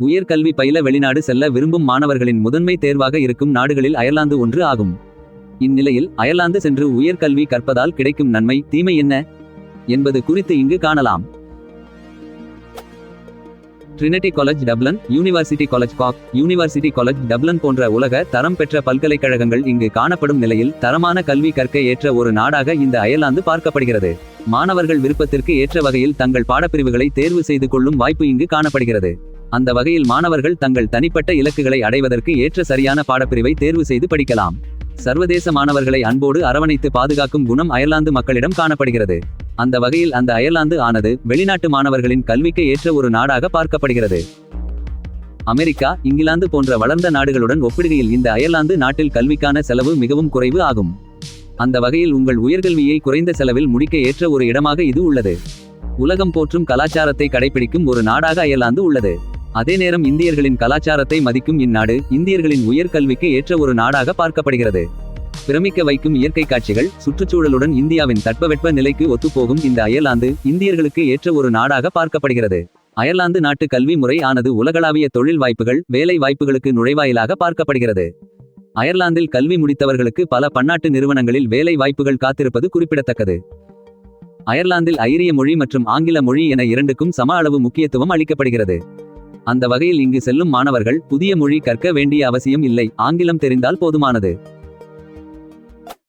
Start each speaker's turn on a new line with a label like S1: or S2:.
S1: உயர்கல்வி பயில வெளிநாடு செல்ல விரும்பும் மாணவர்களின் முதன்மை தேர்வாக இருக்கும் நாடுகளில் அயர்லாந்து ஒன்று ஆகும். இந்நிலையில் அயர்லாந்து சென்று உயர்கல்வி கற்பதால் கிடைக்கும் நன்மை தீமை என்ன? என்பது குறித்து இங்கு காணலாம். Trinity College Dublin University College காக் யூனிவர்சிட்டி காலேஜ் டப்ளன் போன்ற உலக தரம் பெற்ற பல்கலைக்கழகங்கள் இங்கு காணப்படும் நிலையில் தரமான கல்வி கற்க ஏற்ற ஒரு நாடாக இந்த அயர்லாந்து பார்க்கப்படுகிறது. மாணவர்கள் விருப்பத்திற்கு ஏற்ற வகையில் தங்கள் பாடப்பிரிவுகளை தேர்வு செய்து கொள்ளும் வாய்ப்பு இங்கு காணப்படுகிறது. அந்த வகையில் மாணவர்கள் தங்கள் தனிப்பட்ட இலக்குகளை அடைவதற்கு ஏற்ற சரியான பாடப்பிரிவை தேர்வு செய்து படிக்கலாம். சர்வதேச மாணவர்களை அன்போடு அரவணைத்து பாதுகாக்கும் குணம் அயர்லாந்து மக்களிடம் காணப்படுகிறது. அந்த வகையில் அந்த அயர்லாந்து ஆனது வெளிநாட்டு மாணவர்களின் கல்விக்கு ஏற்ற ஒரு நாடாக பார்க்கப்படுகிறது. அமெரிக்கா இங்கிலாந்து போன்ற வளர்ந்த நாடுகளுடன் ஒப்பிடுகையில் இந்த அயர்லாந்து நாட்டில் கல்விக்கான செலவு மிகவும் குறைவு ஆகும். அந்த வகையில் உங்கள் உயர்கல்வியை குறைந்த செலவில் முடிக்க ஏற்ற ஒரு இடமாக இது உள்ளது. உலகம் போற்றும் கலாச்சாரத்தை கடைபிடிக்கும் ஒரு நாடாக அயர்லாந்து உள்ளது. அதே நேரம் இந்தியர்களின் கலாச்சாரத்தை மதிக்கும் இந்நாடு இந்தியர்களின் உயர்கல்விக்கு ஏற்ற ஒரு நாடாக பார்க்கப்படுகிறது. பிரமிக்க வைக்கும் இயற்கை காட்சிகள் சுற்றுச்சூழலுடன் இந்தியாவின் தட்பவெட்ப நிலைக்கு ஒத்துப்போகும் இந்த அயர்லாந்து இந்தியர்களுக்கு ஏற்ற ஒரு நாடாக பார்க்கப்படுகிறது. அயர்லாந்து நாட்டு கல்வி முறை ஆனது உலகளாவிய தொழில் வாய்ப்புகள் வேலை வாய்ப்புகளுக்கு நுழைவாயிலாக பார்க்கப்படுகிறது. அயர்லாந்தில் கல்வி முடித்தவர்களுக்கு பல பன்னாட்டு நிறுவனங்களில் வேலை வாய்ப்புகள் காத்திருப்பது குறிப்பிடத்தக்கது. அயர்லாந்தில் ஐரிய மொழி மற்றும் ஆங்கில மொழி என இரண்டுக்கும் சம அளவு முக்கியத்துவம் அளிக்கப்படுகிறது. அந்த வகையில் இங்கு செல்லும் மாணவர்கள் புதிய மொழி கற்க வேண்டிய அவசியம் இல்லை. ஆங்கிலம் தெரிந்தால் போதுமானது.